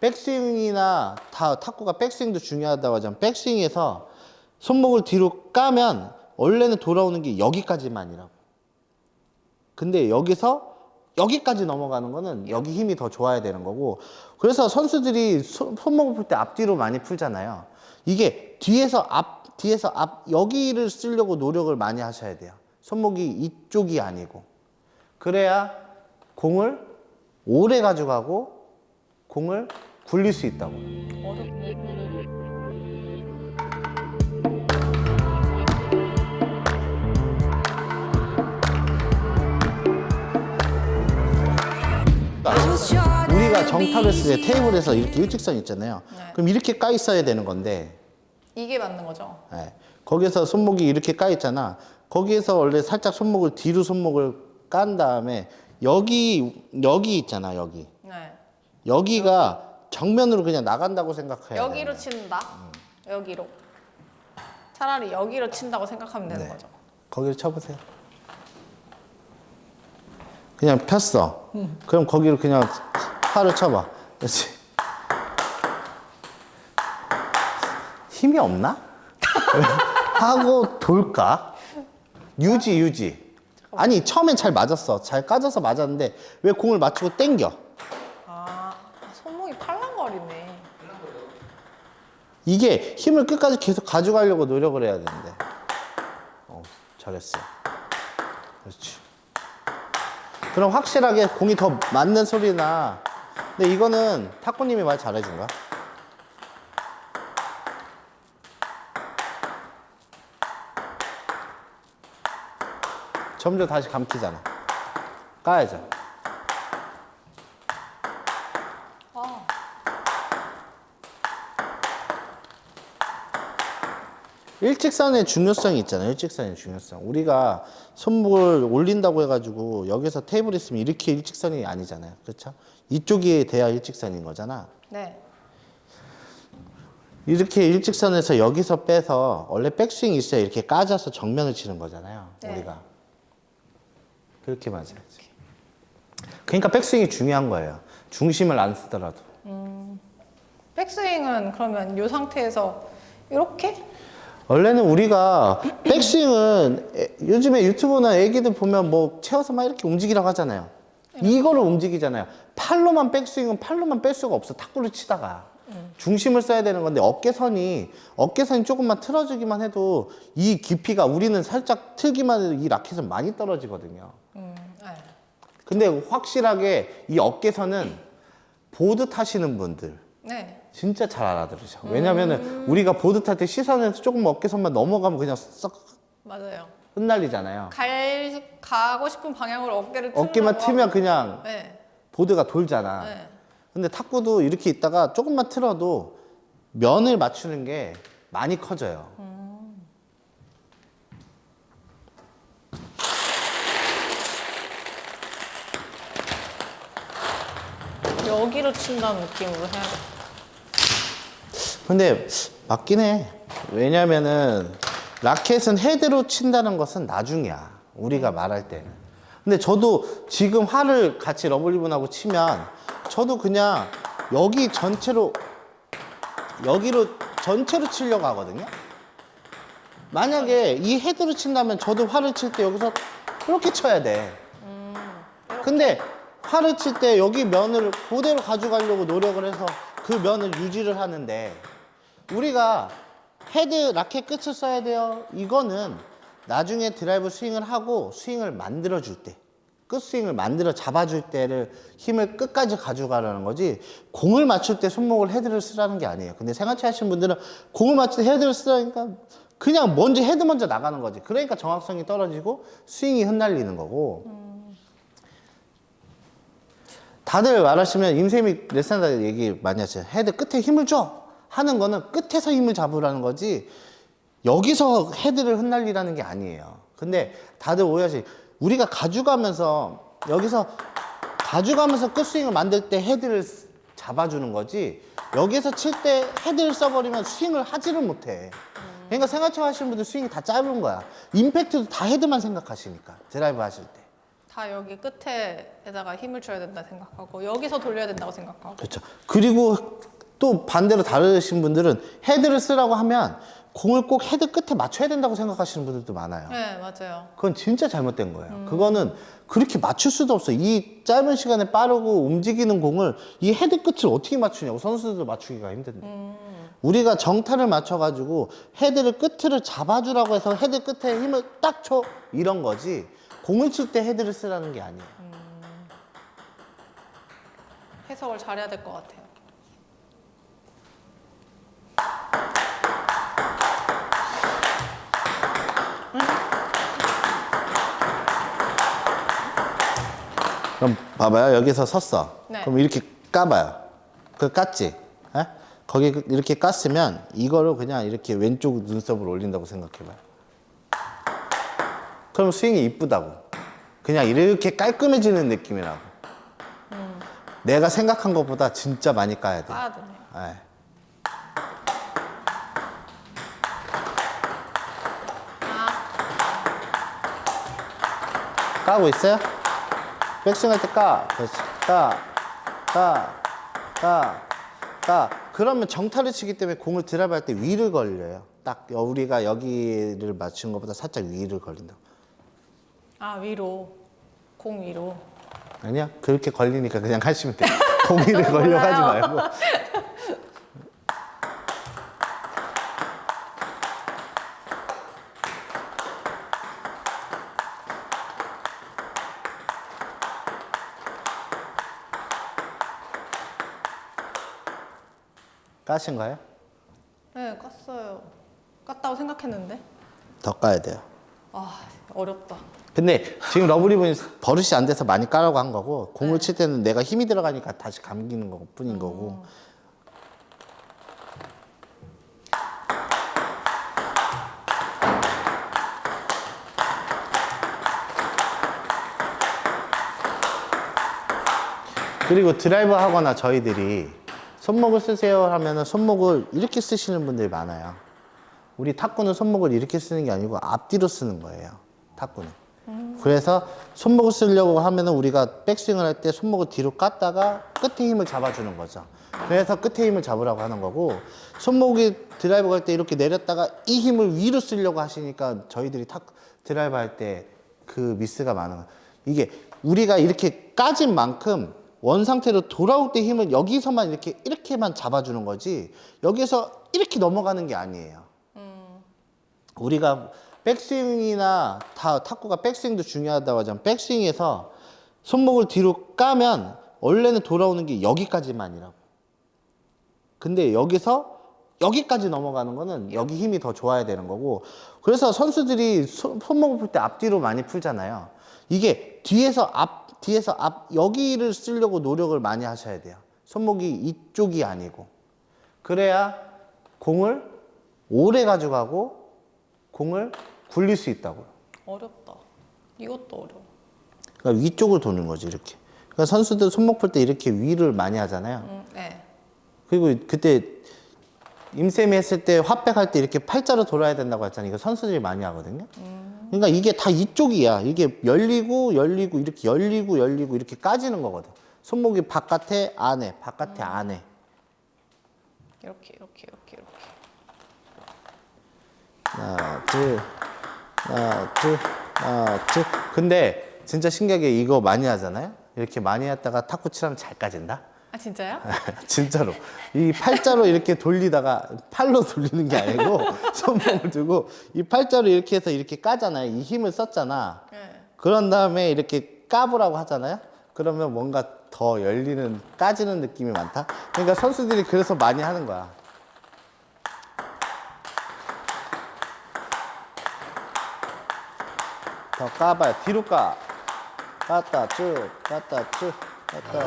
백스윙이나 다 탁구가 백스윙도 중요하다고 하잖아. 백스윙에서 손목을 뒤로 까면 원래는 돌아오는 게 여기까지만이라고. 근데 여기서 여기까지 넘어가는 거는 여기 힘이 더 좋아야 되는 거고 그래서 선수들이 손- 손목을 풀 때 앞뒤로 많이 풀잖아요. 이게 뒤에서 앞 뒤에서 앞 여기를 쓰려고 노력을 많이 하셔야 돼요. 손목이 이쪽이 아니고 그래야 공을 오래 가져가고 공을 굴릴 수 있다고. 우리가 정타를 쓸때 테이블에서 이렇게 일직선 있잖아요. 네. 그럼 이렇게 까 있어야 되는 건데 이게 맞는 거죠? 예. 거기서 손목이 이렇게 까 있잖아. 거기에서 원래 살짝 손목을 뒤로 손목을 깐 다음에 여기 여기 있잖아 여기 네. 여기가 정면으로 그냥 나간다고 생각해야 여기로 돼. 친다. 여기로. 차라리 여기로 친다고 생각하면 되는 네. 거죠. 거기를 쳐보세요. 그냥 폈어. 그럼 거기를 그냥 팔을 쳐봐. 그렇지. 힘이 없나? 하고 돌까? 유지 유지. 아니 처음엔 잘 맞았어. 잘 까져서 맞았는데 왜 공을 맞추고 땡겨? 이게 힘을 끝까지 계속 가져가려고 노력을 해야 되는데. 어, 잘했어. 그렇지. 그럼 확실하게 공이 더 맞는 소리나. 근데 이거는 탁구님이 말 잘해준 거야. 점점 다시 감기잖아. 까야죠. 아, 일직선의 중요성이 있잖아요. 일직선의 중요성. 우리가 손목을 올린다고 해가지고 여기서 테이블 있으면 이렇게 일직선이 아니잖아요. 그렇죠? 이쪽이 돼야 일직선인 거잖아. 네. 이렇게 일직선에서 여기서 빼서 원래 백스윙 있어야 이렇게 까져서 정면을 치는 거잖아요. 네. 우리가. 그렇게 맞아야지. 그러니까 백스윙이 중요한 거예요. 중심을 안 쓰더라도. 백스윙은 그러면 이 상태에서 이렇게? 원래는 우리가 백스윙은 에- 요즘에 유튜브나 애기들 보면 뭐 채워서 막 이렇게 움직이라고 하잖아요. 이거를 움직이잖아요. 팔로만 백스윙은 팔로만 뺄 수가 없어. 탁구를 치다가. 중심을 써야 되는 건데 어깨선이 어깨선이 조금만 틀어지기만 해도 이 깊이가 우리는 살짝 틀기만 해도 이 라켓은 많이 떨어지거든요. 음, 네. 근데 확실하게 이 어깨선은 보드 타시는 분들 네. 진짜 잘 알아들으셔. 왜냐면은 우리가 보드 탈 때 시선에서 조금 어깨선만 넘어가면 그냥 썩 맞아요. 흩날리잖아요. 갈, 가고 싶은 방향으로 어깨를 어깨만 틀면 하고. 그냥 네. 보드가 돌잖아. 네. 근데 탁구도 이렇게 있다가 조금만 틀어도 면을 맞추는 게 많이 커져요. 여기로 친다는 느낌으로 해야겠다. 근데 맞긴 해. 왜냐면은 라켓은 헤드로 친다는 것은 나중이야. 우리가 말할 때는. 근데 저도 지금 활을 같이 러블리분하고 치면 저도 그냥 여기 전체로 여기로 전체로 치려고 하거든요. 만약에 이 헤드로 친다면 저도 활을 칠 때 여기서 이렇게 쳐야 돼. 근데 활을 칠 때 여기 면을 그대로 가져가려고 노력을 해서 그 면을 유지를 하는데 우리가 헤드 라켓 끝을 써야 돼요. 이거는 나중에 드라이브 스윙을 하고 스윙을 만들어 줄 때, 끝 스윙을 만들어 잡아줄 때를 힘을 끝까지 가져가라는 거지. 공을 맞출 때 손목을 헤드를 쓰라는 게 아니에요. 근데 생활치 하시는 분들은 공을 맞출 때 헤드를 쓰라니까 그냥 먼저 헤드 먼저 나가는 거지. 그러니까 정확성이 떨어지고 스윙이 흩날리는 거고. 다들 말하시면 임쌤이 레슨하다 얘기 많이 하세요. 헤드 끝에 힘을 줘 하는 거는 끝에서 힘을 잡으라는 거지 여기서 헤드를 흩날리라는 게 아니에요. 근데 다들 오해하시. 우리가 가져가면서 여기서 가져가면서 끝스윙을 만들 때 헤드를 쓰- 잡아주는 거지 여기서 칠 때 헤드를 써버리면 스윙을 하지를 못해. 그러니까 생활처 하시는 분들 스윙이 다 짧은 거야. 임팩트도 다 헤드만 생각하시니까 드라이브 하실 때. 다 여기 끝에에다가 힘을 줘야 된다 생각하고 여기서 돌려야 된다고 생각하고 그렇죠. 그리고 또 반대로 다르신 분들은 헤드를 쓰라고 하면 공을 꼭 헤드 끝에 맞춰야 된다고 생각하시는 분들도 많아요. 네 맞아요 그건 진짜 잘못된 거예요. 그거는 그렇게 맞출 수도 없어. 이 짧은 시간에 빠르고 움직이는 공을 이 헤드 끝을 어떻게 맞추냐고 선수들도 맞추기가 힘든데. 우리가 정타를 맞춰가지고 헤드를 끝을 잡아주라고 해서 헤드 끝에 힘을 딱 쳐. 이런 거지. 공을 칠 때 헤드를 쓰라는 게 아니에요. 해석을 잘해야 될 것 같아요 그럼 봐봐요. 여기서 섰어. 네. 그럼 이렇게 까봐요. 그 깠지? 에? 거기 그- 이렇게 깠으면 이거를 그냥 이렇게 왼쪽 눈썹을 올린다고 생각해봐요. 그럼 스윙이 이쁘다고. 그냥 이렇게 깔끔해지는 느낌이라고. 내가 생각한 것보다 진짜 많이 까야 돼. 빠야 되네요 예. 까고 있어요? 백스윙 할 때 까. 그렇지. 까. 까. 까. 까. 그러면 정타를 치기 때문에 공을 드라이브 할때 위를 걸려요. 딱 여- 우리가 여기를 맞춘 것보다 살짝 위를 걸린다고. 아 위로 공 위로 아니야? 그렇게 걸리니까 그냥 하시면 돼. 공 위를 걸려 하지. 말고. 까신 거예요? 네 깠어요. 깠다고 생각했는데. 더 까야 돼요. 아 어렵다. 근데 지금 러브리본이 버릇이 안 돼서 많이 까라고 한 거고 공을 칠 때는 내가 힘이 들어가니까 다시 감기는 거 뿐인 거고. 그리고 드라이브 하거나 저희들이 손목을 쓰세요 하면은 손목을 이렇게 쓰시는 분들이 많아요. 우리 탁구는 손목을 이렇게 쓰는 게 아니고 앞뒤로 쓰는 거예요. 탁구는. 그래서 손목을 쓰려고 하면은 우리가 백스윙을 할 때 손목을 뒤로 깠다가 끝에 힘을 잡아주는 거죠. 그래서 끝에 힘을 잡으라고 하는 거고 손목이 드라이브 갈 때 이렇게 내렸다가 이 힘을 위로 쓰려고 하시니까 저희들이 탁 드라이브 할 때 그 미스가 많은 거예요. 이게 우리가 이렇게 까진 만큼 원 상태로 돌아올 때 힘을 여기서만 이렇게 이렇게만 잡아주는 거지 여기서 이렇게 넘어가는 게 아니에요. 우리가 백스윙이나 다 탁구가 백스윙도 중요하다고 하잖아. 백스윙에서 손목을 뒤로 까면 원래는 돌아오는 게 여기까지만이라고. 근데 여기서 여기까지 넘어가는 거는 여기 힘이 더 좋아야 되는 거고. 그래서 선수들이 손- 손목을 풀 때 앞뒤로 많이 풀잖아요. 이게 뒤에서 앞, 뒤에서 앞, 여기를 쓰려고 노력을 많이 하셔야 돼요. 손목이 이쪽이 아니고. 그래야 공을 오래 가져가고 공을 굴릴 수 있다고요. 어렵다 이것도 어려워 그러니까 위쪽으로 도는 거지 이렇게. 그러니까 선수들 손목 풀 때 이렇게 위를 많이 하잖아요. 음, 네 그리고 그때 임쌤이 했을 때 핫백 할 때 이렇게 팔자로 돌아야 된다고 했잖아요. 이거 선수들이 많이 하거든요. 그러니까 이게 다 이쪽이야. 이게 열리고 열리고 이렇게 열리고 열리고 이렇게 까지는 거거든. 손목이 바깥에 안에 바깥에 안에. 이렇게 이렇게 이렇게 이렇게 하나 둘 하나 둘 하나 둘 근데 진짜 신기하게 이거 많이 하잖아요 이렇게 많이 했다가 탁구 치라면 잘 까진다 아 진짜요? 진짜로. 이 팔자로 이렇게 돌리다가 팔로 돌리는 게 아니고 손목을 두고 이 팔자로 이렇게 해서 이렇게 까잖아요. 이 힘을 썼잖아. 네. 그런 다음에 이렇게 까보라고 하잖아요. 그러면 뭔가 더 열리는 까지는 느낌이 많다? 그러니까 선수들이 그래서 많이 하는 거야. 더 까봐요. 뒤로 까. 깠다 쭉 깠다 쭉 깠다